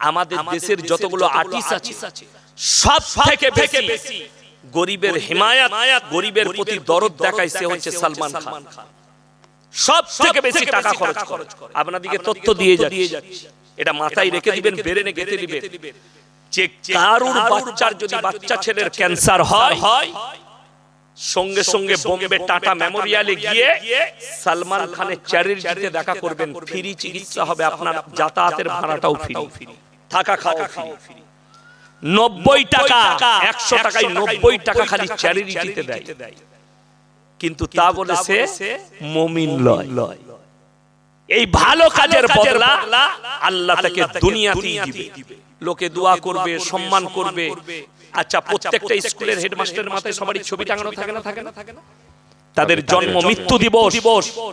আমাদের দেশের যতগুলো আর্টিস্ট আছে সব থেকে বেশি গরিবের হিমায়াত গরিবের প্রতি দরদ দেখায় সে হচ্ছে সালমান খান। সব থেকে বেশি টাকা খরচ করে। আপনাদেরকে তথ্য দিয়ে যাচ্ছি। এটা মাথায় রেখে দিবেন বেরেনে গেঁথে দিবেন। যে কারুর বাচ্চার যদি বাচ্চা ছেলের ক্যান্সার হয় সঙ্গে সঙ্গে বোম্বে টাটা মেমোরিয়ালে গিয়ে সালমান খানের চ্যারিটিতে দেখা করবেন। ফ্রি চিকিৎসা হবে আপনার যাতায়াতের ভাড়াটাও ফ্রি। থাকা খাওয়া ফ্রি। নব্বই টাকা একশো টাকায় নব্বই টাকা খালি চ্যারিটিতে দেয়। কিন্তু তা বলে সে মমিন লয়। এই ভালো কাজের বদলা আল্লাহ তাকে দুনিয়াতেই দিবে। লোকে দোয়া করবে সম্মান করবে। আচ্ছা প্রত্যেকটা স্কুলের হেডমাস্টারের মাথায় সবারই ছবি টাঙানো থাকে না থাকে না? থাকে না? তাদের জন্ম মৃত্যু দিবস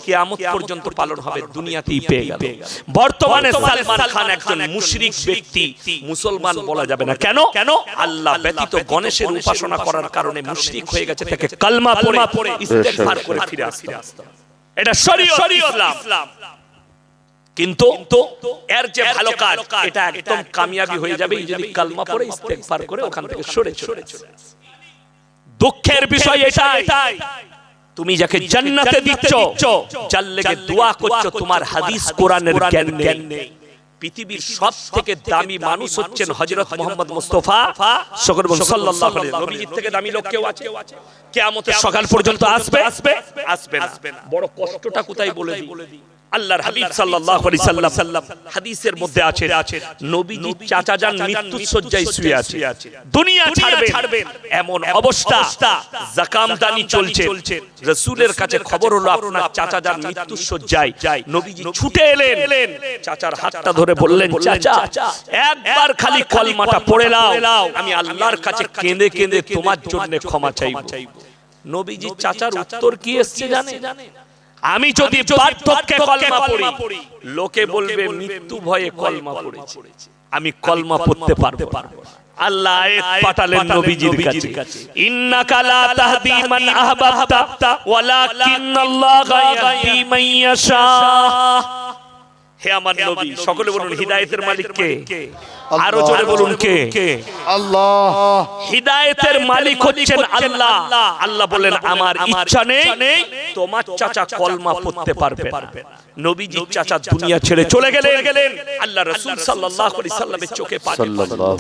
কিয়ামত পর্যন্ত পালন হবে দুনিয়াতেই পেয়ে গেল। বর্তমানে সালমান খান একজন মুশরিক ব্যক্তি। মুসলমান বলা যাবে না। কেন? কেন? আল্লাহ ব্যতীত গণেশের উপাসনা করার কারণে মুশরিক হয়ে গেছে তাকে কালমা পড়ে ইস্তেগফার করে ফিরে আসতে এটা শরীয়ত। ইসলাম। কিন্তু এর যে ভালো কাজ এটা একদম কামিয়াবি হয়ে যাবে। যদি কালমা পড়ে ইস্তেগফার করে ওখান থেকে সরে চলে চলে দুঃখের বিষয় এটাই। তুমি যাকে জান্নাতে দিচ্ছ যার লেগে দোয়া করছ তোমার হাদিস কোরআনের জ্ঞান নেই। পৃথিবীর সব থেকে দামি মানুষ হচ্ছেন হযরত মুহাম্মদ মুস্তাফা। সকল সাল্লাল্লাহু আলাইহি নবীজির থেকে দামি লোক কেউ আছে? কিয়ামতের সকাল পর্যন্ত আসবে? আসবে? আসবে না। বড় কষ্টটা কোথায় বলে দিই। আল্লাহর হাবিব সাল্লাল্লাহু আলাইহি সাল্লাম হাদিসের মধ্যে আছে নবীজি চাচা যান মৃত্যু সজ্জায় শুয়ে আছে। দুনিয়া ছাড়বেন এমন অবস্থা জাকাম দানি চলছে। রাসূলের কাছে খবর হলো আপনার চাচা যান মৃত্যু সজ্জায় নবীজি ছুটে এলেন। চাচার হাতটা ধরে বললেন চাচা একবার খালি কলমাটা পড়ে নাও। আমি আল্লাহর কাছে কেঁদে কেঁদে তোমার জন্য ক্ষমা চাইব। নবীজি চাচার উত্তর কি এসছে জানে? আমি যদি বার্ধক্যে কলমা পড়ি লোকে বলবে মৃত্যু ভয়ে কলমা পড়েছে। আমি কলমা পড়তে পারব আল্লাহ আয়াত পাঠালেন নবীজির কাছে। ইন্নাকা লা তাহদি মান আহবাবতা ওয়ালাকিন্নাল্লাহা ইয়াহদি মান ইয়াশা। হে আমার নবী সকলে বলুন হিদায়াতের মালিক কে আরও জোরে বলুন কে? আল্লাহ। হিদায়েতের মালিক হচ্ছেন আল্লাহ। আল্লাহ। বলেন আমার ইচ্ছা নেই তোমার চাচা কলমা পড়তে পারবে না। নবীজি চাচা দুনিয়া ছেড়ে চলে গেলেন। আল্লাহ রাসূল সাল্লাল্লাহু আলাইহি সাল্লামের চোখে পানি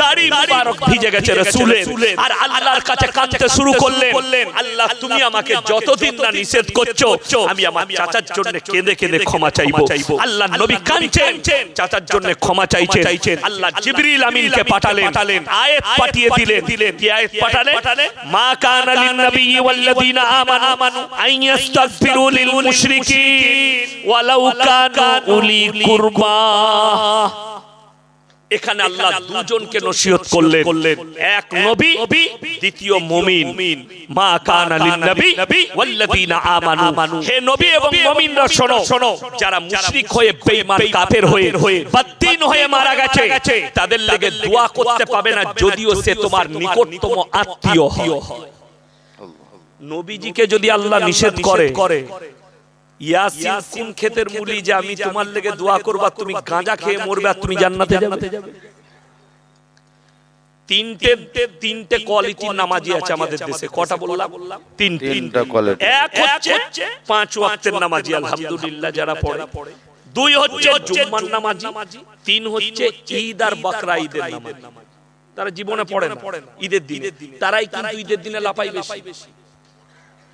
দাড়ি মুবারক ভিজে গেছে রাসূলের। আর আল্লাহর কাছে কাঁদতে শুরু করলেন। আল্লাহ তুমি আমাকে যতদিন না নিষেধ করছ আমি আমার চাচার জন্য কেঁদে কেঁদে ক্ষমা চাইব। আল্লাহ নবী কাঁদছেন। চাচার জন্য ক্ষমা চাইছেন আল্লাহ জিবরিল আমিনকে পাঠালেন আয়াত পাঠিয়ে দিলেন কি আয়াত পাঠালেন মা কানা লিন নবী ওয়াল্লাযিনা আমানু আন ইস্তাগফিরু লিল মুশরিকিন ওয়ালাউ কানু উলি কুরবা এখানে আল্লাহ দুজনকে নসিহত করলেন। এক নবী দ্বিতীয় মুমিন। মা কানা লিন নবী ওয়াল্লাযিনা আমানু। হে নবী এবং মুমিনরা শোনো শোনো। যারা মুশরিক হয়ে বেঈমান কাফের হয়ে বাতিন হয়ে মারা গেছে। তাদের লেগে দোয়া করতে পাবে না যদিও সে তোমার নিকটতম আত্মীয় হয়। নবীজিকে যদি আল্লাহ নিষেধ করে ইয়াসিন কোন ক্ষেতের মুলি যে আমি তোমার লেগে দোয়া করবা তুমি গাঁজা খেয়ে মরবে আর তুমি জান্নাতে যাবে। তিনটে তিনটে কোয়ালিটির নামাজি আছে আমাদের দেশে। কটা বললাম? তিন তিনটা। quality। এক হচ্ছে পাঁচ ওয়াক্তের নামাজি আলহামদুলিল্লাহ যারা পড়ে। দুই হচ্ছে জুম্মার নামাজি তিন হচ্ছে ঈদ আর বকরা ঈদের নামাজি। তারা জীবনে পড়ে না। ঈদের দিনে। তারাই কিন্তু ঈদের দিনে লাফাই বেশি।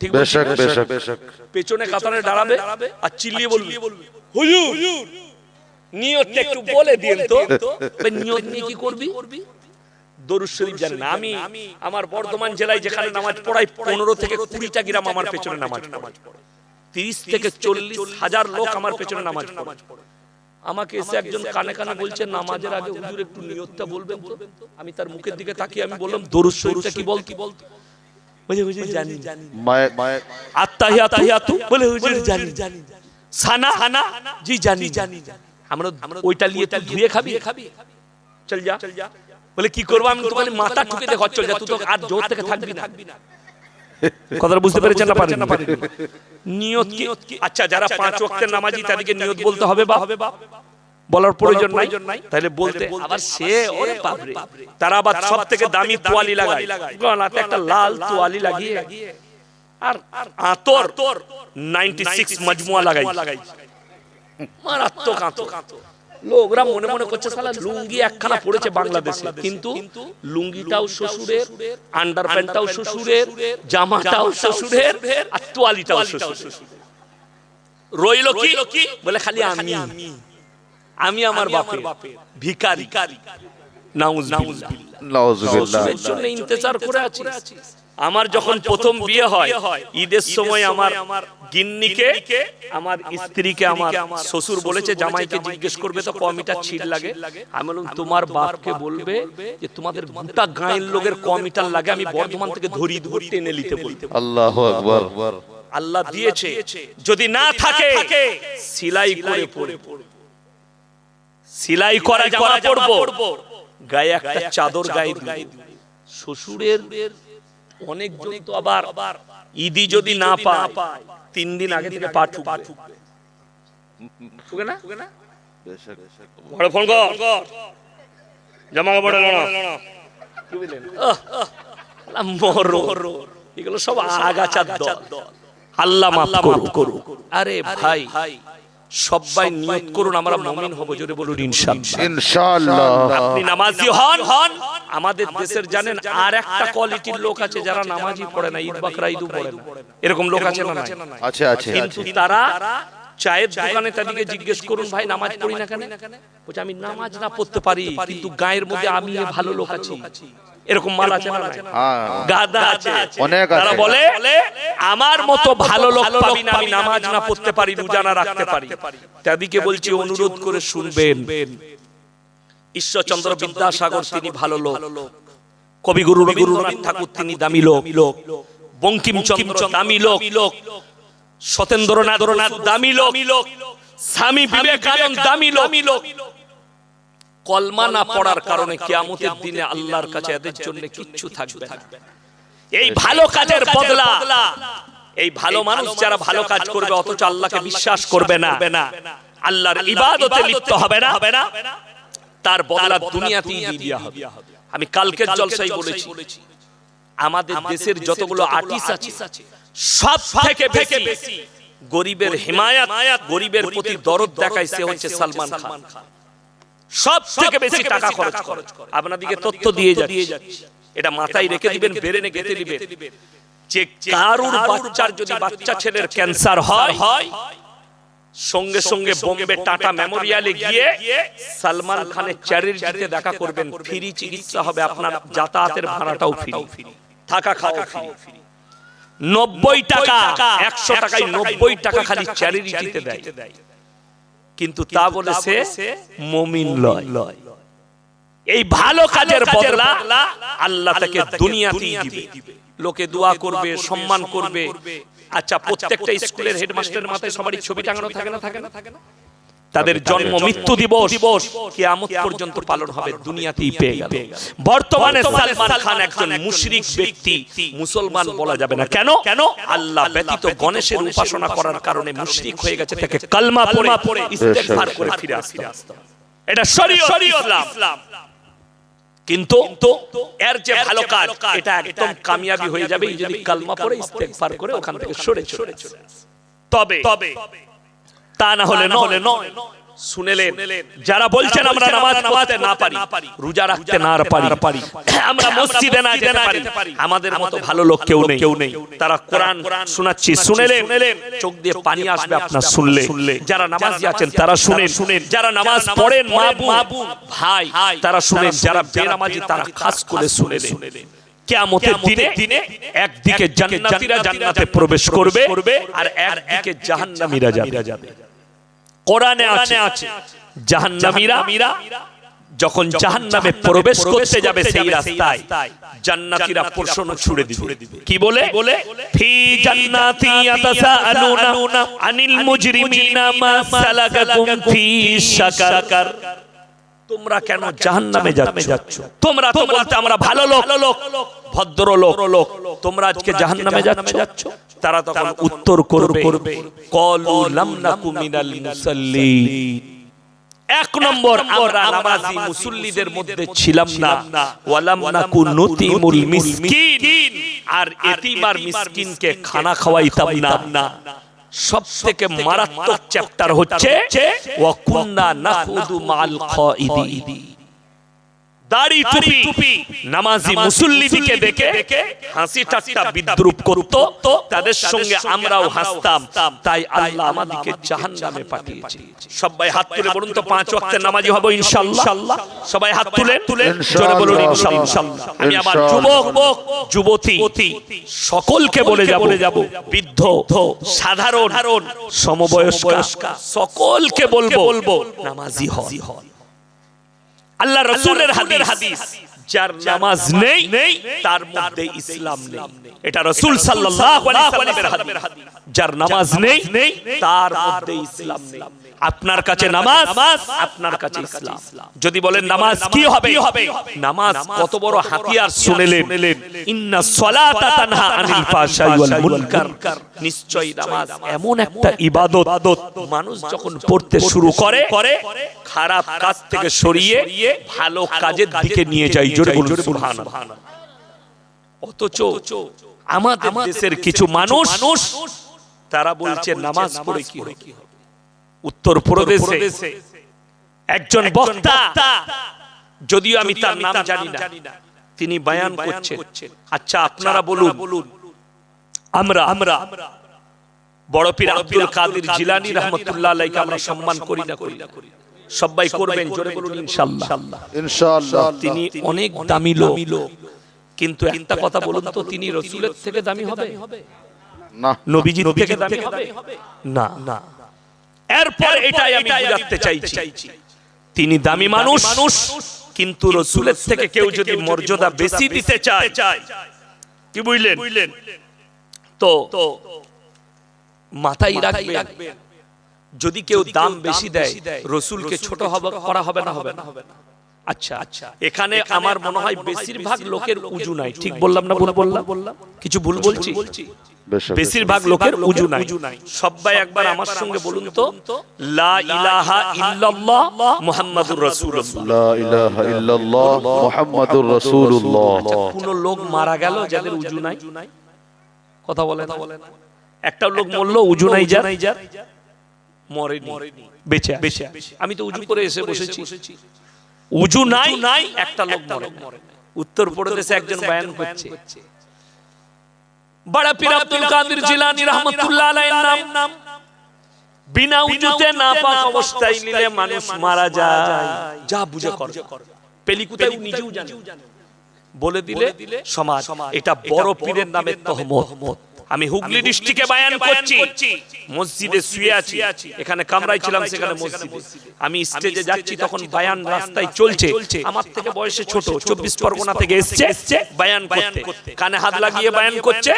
ঠিক বেশক বেশক। বেশক পেছনে কাতারে দাঁড়াবে আর চিল্লিয়ে বলবে। হুজুর! নিয়তটা একটু বলে দিন তো। নিয়ত নিয়ে কি করবি? দরুদ শরীফ জানেন আমি আমার বর্ধমান জেলায় যেখানে নামাজ পড়াই পনেরো থেকে কুড়িটা গ্রাম আমার পেছনে নামাজ পড়ে। তিরিশ থেকে চল্লিশ হাজার লোক আমার পেছনে নামাজ পড়ে। আমাকে এসে একজন কানে কানে বলছে নামাজের আগে হুজুর একটু নিয়তটা বলবেন তো? আমি তার মুখের দিকে তাকিয়ে আমি বললাম দরুদ শরীফটা কি বল কি বল বলে হুজুর জানি জানি বলে হুজুর জানি সানা হানা জি জানি জানি আমরা ওইটা নিয়ে তুই ধুয়ে খাবি চল যা বলে কি করব আমি তো বলে মাথা ঠুকে দে ঘর চল যা তুই তো আর জোর থেকে থাকবি না কথাটা বুঝতে পেরেছেন না পারেন নিয়ত কি আচ্ছা যারা পাঁচ ওয়াক্তের নামাজি তাদেরকে নিয়ত বলতে হবে বা হবে বা বলার প্রয়োজন নাই। তাহলে বলতে আবার সে ওরে বাপরে। তারা আবার সব থেকে দামি তোয়ালি লাগায়। গলাতে একটা লাল তোয়ালি লাগিয়ে। আর আতর 96 মজমুয়া লাগাই মারাত্মক আতর। লোকরা মনে মনে করছে সালা লুঙ্গি একখানা পড়েছে বাংলাদেশে। কিন্তু লুঙ্গিটাও শ্বশুরের আন্ডার প্যান্টটাও শ্বশুরের জামাটাও শ্বশুরের আর তোয়ালিটাও শ্বশুরের। রইল কি? বলে খালি আমি। আমি আমার বাপের ভিখারি। নাউজ নাউজুবিল্লাহ। জন্য ইন্তজার করে আছি আমার যখন প্রথম বিয়ে হয় ঈদের সময় আমার গিন্নিকে আমার স্ত্রীকে আমার শ্বশুর বলেছে জামাইকে জিজ্ঞেস করবে তো কমিটা ছিট লাগে। আমি বললাম তোমার বাপকে বলবে যে তোমাদের গোটা গাঁয়ের লোকের কমিটার লাগে। আমি বর্ধমান থেকে ধরি ধরি টেনে নিতে বলতে আল্লাহু আকবার। আল্লাহ দিয়েছে। যদি না থাকে সিলাই করে পড়ে সিলাই করা জামা পরবো। গায়ে একটা চাদর গায়ে দিব। শ্বশুরের অনেকজন তো আবার ইদি যদি না পায় তিন দিন আগে থেকে পা ঠুকবে। ঠুকে না? বড় ফোন কর। জামা কাপড় এগুলো সব আগাছার দল। আল্লাহ মাফ করুন আরে ভাই। সবাই নিয়ত করুন আমরা মুমিন হব জোরে বলুন ইনশাআল্লাহ ইনশাআল্লাহ আপনি নামাজি হন হন। আমাদের দেশের জানেন আর একটা কোয়ালিটির লোক আছে যারা নামাজি পড়ে না ঈদ বাকরা ঈদও পড়ে না। এরকম লোক আছে না নাই? আছে আছে কিন্তু তারা চায়ের দোকানে তাদেরকে জিজ্ঞেস করুন ভাই নামাজ পড়ি না কেন? বলছে আমি নামাজ না পড়তে পারি কিন্তু গায়ের মধ্যে আমি ভালো লোক আছি। এরকম মাল আছে না হ্যাঁ। গাদা আছে। অনেক আছে। তারা বলে আমার মতো ভালো লোক পাবি না আমি নামাজ না পড়তে পারি রোজা না রাখতে পারি। তাদেরকে বলছি অনুরোধ করে শুনবেন। ঈশ্বরচন্দ্র বিদ্যাসাগর তিনি ভালো লোক। কবিগুরু রবীন্দ্রনাথ ঠাকুর তিনি দামি লোক। বঙ্কিমচন্দ্র দামি লোক। সতেন্দ্রনাথ দামি লোক। স্বামী বিবেকানন্দ দামি লোক। কলমা না পড়ার কারণে কিয়ামতের দিনে আল্লাহর কাছে এদের জন্য কিচ্ছু থাকবে না। এই ভালো কাজের বদলা। এই ভালো মানুষ যারা ভালো কাজ করবে অথচ আল্লাহকে বিশ্বাস করবে না। আল্লাহর ইবাদতে লিপ্ত হবে না। হবে না। তার বদলা দুনিয়াতেই দিয়ে হবে। আমি কালকের জলসাই বলেছি। আমাদের দেশের যতগুলো আর্টিস্ট আছে সব থেকে বেশি গরিবের হিমায়াত গরিবের প্রতি দরদ দেখায় সে হচ্ছে সালমান খান। সব থেকে বেশি টাকা খরচ করে। আপনাদিকে তথ্য দিয়ে যাচ্ছে। এটা মাথায় রেখে দিবেন বেরেনে গেঁথে দিবেন যে কারুর বাচ্চার যদি বাচ্চা ছেলের ক্যান্সার হয় সঙ্গে সঙ্গে বোম্বে টাটা মেমোরিয়ালে গিয়ে সালমান খানের চ্যারিটিতে দেখা করবেন। ফ্রি চিকিৎসা হবে আপনার যাতায়াতের ভাড়াটাও ফ্রি। থাকা খাওয়া ফ্রি। নব্বই টাকা একশো টাকায় নব্বই টাকা খালি চ্যারিটিতে দেয়। কিন্তু তা বলে সে মমিন লয়। এই ভালো কাজের বদলা আল্লাহ তাকে দুনিয়াতেই দিবে। লোকে দোয়া করবে সম্মান করবে। আচ্ছা প্রত্যেকটা স্কুলের হেডমাস্টারের মাথায় সবারই ছবি টাঙানো থাকে না? থাকে না? তাদের জন্ম মৃত্যু দিবস কিয়ামত পর্যন্ত পালন হবে দুনিয়াতেই পেয়ে গেল। বর্তমানে সালমান খান একজন মুশরিক ব্যক্তি মুসলমান বলা যাবে না। কেন? কেন? আল্লাহ ব্যতীত গণেশের উপাসনা করার কারণে মুশরিক হয়ে গেছে তাকে কালমা পড়ে ইস্তেগফার করে ফিরে আসতে। এটা শরীয়ত ইসলাম। কিন্তু এর যে ভালো কাজ এটা একদম কামিয়াবি হয়ে যাবে যদি কালমা পড়ে ইস্তেগফার করে ওখান থেকে সরে চলে আসে। তবে তা না হলে নহলে নয়। শুনেলেন যারা বলছেন আমরা নামাজ পড়তে না পারি রোজা রাখতে না পারি আমরা মসজিদে না যেতে পারি আমাদের মতো ভালো লোক কেউ নেই। কেউ নেই। তারা কোরআন শোনাচ্ছি শুনেলেন। চোখ দিয়ে পানি আসবে আপনার শুনলে। যারা নামাজি আছেন তারা শুনেন। শুনেন। যারা নামাজ পড়েন মা বোন ভাই তারা শুনেন। যারা বেনামাজি তারা খাস করে শুনেন কিয়ামতের দিনে একদিকে জান্নাতীরা জান্নাতে প্রবেশ করবে আর একদিকে জাহান্নামীরা যাবে কোরআনে আছে জাহান্নামীরা যখন জাহান্নামে প্রবেশ করতে যাবে সেই রাস্তায় জান্নাতীরা প্রশ্ন ছুড়ে দিবে। কি বলে? ফি জান্নাতি ইয়াতাসাআলুনা আনিল মুজরিমিনা মা সালাকাকুম ফি সাকার তোমরা কেন জাহান্নামে যাচ্ছ? তোমরা তো বলতে আমরা ভালো লোক ভদ্র লোক তোমরা আজকে জাহান্নামে যাচ্ছ? তারা তখন উত্তর করবে কলু লাম নাকু মিনাল মুসাল্লিন। এক নম্বর আমরা নামাজি মুসল্লিদের মধ্যে ছিলাম না। ওয়ালাম নাকু নুতিমুল মিসকিন। আর এতিম আর মিসকিনকে খানা খাওয়াইতাম না। সব থেকে মারাত্মক চ্যাপ্টার হচ্ছে ওয়া কুন্না নাখুদু মাল খাইদি দাড়ি টুপি। নামাজি মুসল্লিদিকে দেখে হাসি ঠাট্টা বিদ্রুপ করত। তাদের সঙ্গে আমরাও হাসতাম। তাই আল্লাহ আমাদেরকে জাহান্নামে পাঠিয়েছে। সবাই হাত তুলে বলুন তো পাঁচ ওয়াক্তের নামাজি হব ইনশাআল্লাহ সবাই হাত তুলে। জোরে বলুন ইনশাআল্লাহ আমি আবার যুবক যুবতী সকলকে বলে যাব। যাব। বৃদ্ধ সাধারণ সমবয়স্ক সকলকে বলব বলব। নামাজি হয় আল্লাহ রসুলের হাদিস। যার নামাজ নেই তার মধ্যে ইসলাম নেই। এটা রসুল সাল্লাল্লাহু আলাইহি সাল্লামের হাদিস। যার নামাজ নেই তার মধ্যে ইসলাম নেই। আপনার কাছে নামাজ আপনার কাছে ইসলাম। যদি বলেন নামাজ কি হবে? নামাজ কত বড় হাতিয়ার শুনেলেন। ইন্না সলাতা তানহা আনিল ফাহশাই ওয়াল মুনকার। নিশ্চয়ই নামাজ এমন একটা ইবাদত মানুষ যখন পড়তে শুরু করে খারাপ কাজ থেকে সরিয়ে ভালো কাজের দিকে নিয়ে যায় জোরে বলুন সুবহানাল্লাহ। অথচ আমাদের দেশের কিছু মানুষ তারা বলছে নামাজ পড়ে কি হবে? উত্তর প্রদেশে একজন বক্তা যদিও আমি তার নাম জানি না তিনি বয়ান করছেন। আচ্ছা আপনারা বলুন আমরা আমরা বড় পীর আব্দুল কাদের জিলানী রহমতুল্লাহ আলাইকে আমরা সম্মান করি না। করি না। সবাই করবেন জোরে বলুন ইনশাআল্লাহ ইনশাআল্লাহ তিনি অনেক দামি লোক। কিন্তু একটা কথা বলুন তো তিনি রসুলের থেকে দামি হবে? না। নবীজির থেকে দামি হবে? না না। এরপর এটাই আমি বুঝাতে চাইছি। তিনি দামি মানুষ মানুষ কিন্তু রসুলের থেকে কেউ যদি মর্যাদা বেশি দিতে চায় কি বুঝলেন? তো মাথায় রাখবেন। যদি কেউ দাম বেশি দেয় রসুলকে ছোট হবে করা হবে না হবে না আচ্ছা আচ্ছা। এখানে আমার মনে হয় বেশিরভাগ লোকের উজু নাই। ঠিক বললাম না ভুল বললাম কিছু ভুল বলছি? বেশিরভাগ লোকের উজু নাই। সবাই একবার আমার সঙ্গে বলুন তো লা ইলাহা ইল্লাল্লাহ মুহাম্মাদুর রাসূলুল্লাহ। লা ইলাহা ইল্লাল্লাহ মুহাম্মাদুর রাসূলুল্লাহ। কোন লোক মারা গেল যাদের উজু নাই? কথা বলে না। একটা লোক মরলো উজু নাই যার। মরেনি। বেঁচে বেঁচে আমি তো উজু করে এসে বসেছি। উজু নাই নাই একটা লোক মরে উত্তর প্রদেশে একজন বয়ান করছে। বড় পীর আব্দুল কাদের জিলানী রহমাতুল্লাহ আলাইহির নাম। বিনা উজুতে না পাক অবস্থায় নিলে মানুষ মারা যায়। যা বুঝে কর। পেলিকুতাই নিজেও জানে। বলে দিলে সমাজ এটা বড় পীরের নামে তহমত। আমি হুগলি ডিস্ট্রিক্টে বায়ান করছি। মসজিদে শুয়ে আছি। এখানে কামরায় ছিলাম সেখানে মসজিদে। আমি স্টেজে যাচ্ছি তখন বায়ান রাস্তায় চলছে। আমার থেকে বয়সে ছোট চব্বিশ পরগনা থেকে এসছে বায়ান করতে। কানে হাত লাগিয়ে বায়ান করছে।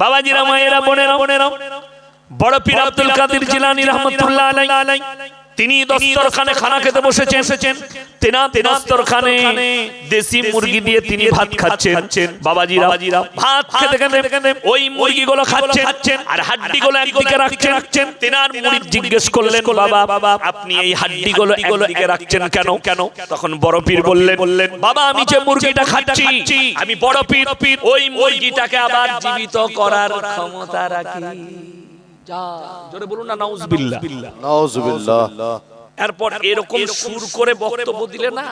বাবাজিরা মায়েরা বোনেরা। বোনেরা। বড় পীর আব্দুল কাদের জিলানী রহমতুল্লাহ আলাই তিনি দস্তরখানে খানা খেতে বসেছেন। তেনা দস্তরখানে দেশি মুরগি দিয়ে তিনি ভাত খাচ্ছেন। বাবাজিরা ভাত খেতে খেতে ওই মুরগিগুলো খাচ্ছেন আর হাড্ডিগুলো একদিকে রাখছেন। রাখছেন। তেনার মুড়ি জিজ্ঞেস করলেন বাবা বাবা আপনি এই হাড্ডিগুলো একদিকে রাখছেন কেন? কেন? তখন বড় পীর বললেন বললেন বাবা আমি যে মুরগিটা খাচ্ছি আমি বড় পীর পীর ওই মুরগিটাকে আবার জীবিত করার ক্ষমতা রাখি। যা জোরে বলুন না নাউজুবিল্লাহ। নাউজুবিল্লাহ। এরপর এরকম সুর করে বক্তব্য দিলে না?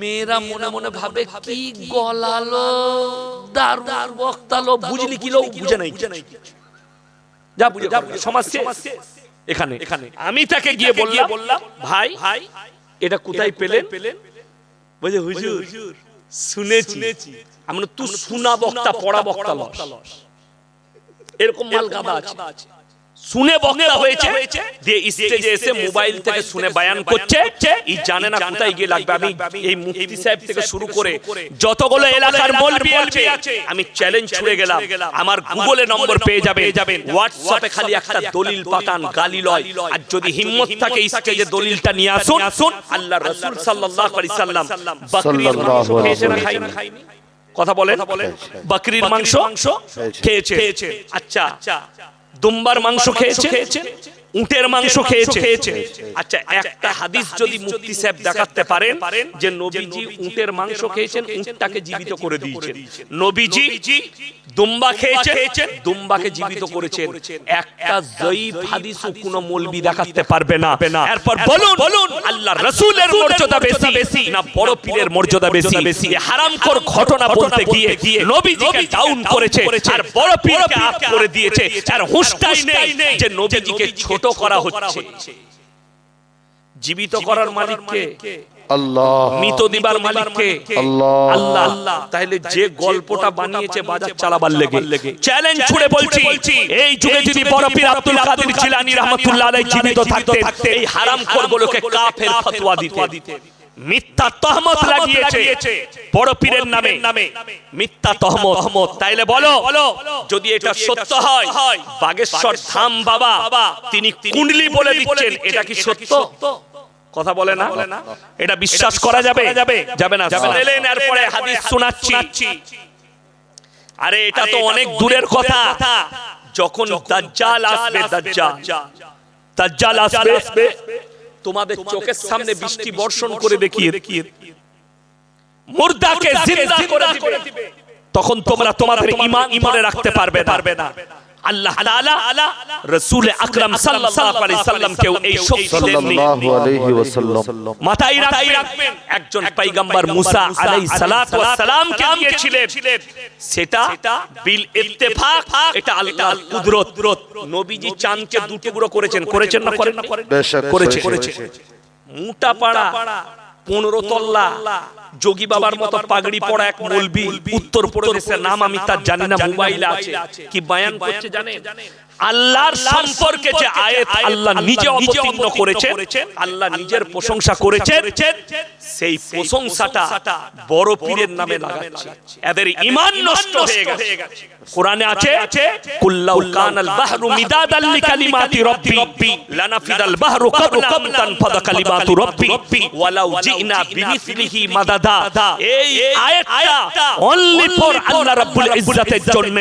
মেয়েরা মনে মনে ভাবে কি গলালো? দারুণ বক্তালো বুঝলি কি লোক? বুঝে নাই যা বুঝে যা সমাজ এখানে। এখানে। আমি তাকে গিয়ে বললাম বললাম ভাই ভাই এটা কোথায় পেলেন? বলছে হুজুর শুনেছি। আমি বললাম, তুই শোনা বক্তা পড়া বক্তা লস। এরকম মাল গাদা আছে। শুনে বক্তা হয়েছে দিয়ে স্টেজে এসে মোবাইল থেকে শুনে বায়ান করছে এই জানে না কোথায় গিয়ে লাগবে আমি এই মুফতি সাহেব থেকে শুরু করে যতগুলো এলাকার মলবি আছে আমি চ্যালেঞ্জ ছুড়ে গেলাম। আমার গুগলে নম্বর পেয়ে যাবেন। হোয়াটসঅ্যাপে খালি একটা দলিল পাঠান গালি লয়। আর যদি হিম্মত থাকে স্টেজে দলিলটা নিয়ে আসুন। আসুন। আল্লাহ রাসূল সাল্লাল্লাহু আলাইহি সাল্লাম বকরির মাংস খেয়েছে না খায়নি কথা বলেন? বকরির মাংস? খেয়েছে আচ্ছা দুম্বার মাংস খেয়েছে উটের মাংস খেয়েছে। আচ্ছা একটা হাদিস যদি মুফতি সাহেব দেখাতে পারেন যে নবীজি উটের মাংস খেয়েছেন উটটাকে জীবিত করে দিয়েছেন। নবীজি দুম্বা খেয়েছেন দুম্বাকে জীবিত করেছেন। একটা জয়ীফ হাদিসও কোনো মৌলবি দেখাতে পারবে না। এরপর বলুন বলুন আল্লাহ রাসূলের মর্যাদা বেশি বেশি। না বড় পীরের মর্যাদা বেশি? বেশি। হারামখোর ঘটনা বলতে গিয়ে নবীজিকে ডাউন করেছে আর বড় পীরকে আপ করে দিয়েছে। আর হুঁশটাই নেই যে নবীজিকে ছোট করা হচ্ছে। জীবিত করার মালিককে আল্লাহ। মৃত দিবার মালিককে আল্লাহ। আল্লাহ। তাহলে যে গল্পটা বানিয়েছে বাজার চালাবার লেগে। চ্যালেঞ্জ ছুড়ে বলছি। এই যুগে যদি বড় পীর আব্দুল কাদের জিলানী রাহমাতুল্লাহ আলাইহি জীবিত থাকতে এই হারাম গুলোকে কাফের ফতোয়া দিতে মিথ্যা তহমত লাগিয়েছে। বড় পীরের নামে। মিথ্যা তহমত। তাইলে বলো যদি এটা সত্য হয় বাগেশ্বর ধাম বাবা তিনি কুণ্ডলি বলে দিচ্ছেন এটা কি সত্য? কথা বলে না? এটা বিশ্বাস করা যাবে? যাবে? যাবে না শুনলেন এরপরে হাদিস শোনাচ্ছি। আরে এটা তো অনেক দূরের কথা। যখন দাজ্জাল আসবে দাজ্জাল। দাজ্জাল। আসবে। তোমাদের চোখের সামনে বৃষ্টি বর্ষণ করে দেখিয়ে দেখিয়ে মুর্দাকে জিন্দা করে দিবে। তখন তোমরা তোমাদের ঈমান ইমানে রাখতে পারবে না। আল্লাহ তাআলা রাসূল আকরাম সাল্লাল্লাহু আলাইহি সাল্লামকেও এই শক্তি দেননি সাল্লাল্লাহু আলাইহি ওয়াসাল্লাম। মাথায় রাখবেন একজন পয়গম্বর মুসা আলাইহিস সালাতু ওয়াস সালাম কে দিয়েছিলেন সেটা বিল ইত্তেফাক এটা আল্লাহর কুদরত। নবীজি চাঁদকে দুটো টুকরো করেছেন করেছেন না করেন না বেশক করেছে করেছে। মুটা পাড়া। পনেরো তল্লা যোগী বাবার মতো পাগড়ি পড়া এক মলবি উত্তর প্রদেশের নাম আমি তার জানি না মোবাইলে আছে। কি বায়ান করছে জানেন? আল্লাহর সম্পর্কে যে আয়াত আল্লাহ নিজে অবতীর্ণ করেছেন আল্লাহ নিজের প্রশংসা করেছেন সেই প্রশংসাটা বড় পীরের নামে লাগাচ্ছে। এদের ঈমান নষ্ট হয়ে গেছে। কোরআনে আছে কুল্লাউ কানাল বাহরু মিদাদাল লিকালিমাতি রাব্বি। লানাফিদাল বাহরু ক্বাবলা আন তানফাদা কালিমাতু রাব্বি। ওয়ালাউ জিনা বিমিসলিহি মাদাদা। এই আয়াতটা অনলি ফর আল্লাহ রাব্বুল ইজ্জাতের জন্য।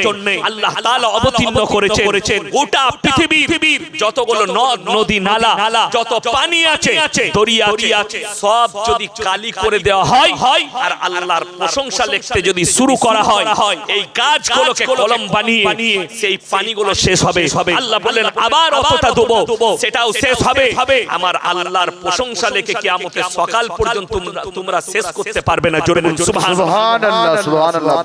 আল্লাহ তাআলা অবতীর্ণ করেছেন। গোটা পৃথিবীর যতগুলো নদ নদী নালা যত পানি আছে দরিয়া আছে সব যদি কালি করে দেওয়া হয় হয় আর আল্লাহর প্রশংসা লিখতে যদি শুরু করা হয় এই গাছগুলোকে কলম বানিয়ে সেই পানিগুলো শেষ হবে আল্লাহ বলেন আবার অতটা দেবো সেটাও শেষ হবে আমার আল্লাহর প্রশংসা লেখে কিয়ামতের সকাল পর্যন্ত তোমরা তোমরা শেষ করতে পারবে না জোরে সুবহানাল্লাহ। সুবহানাল্লাহ।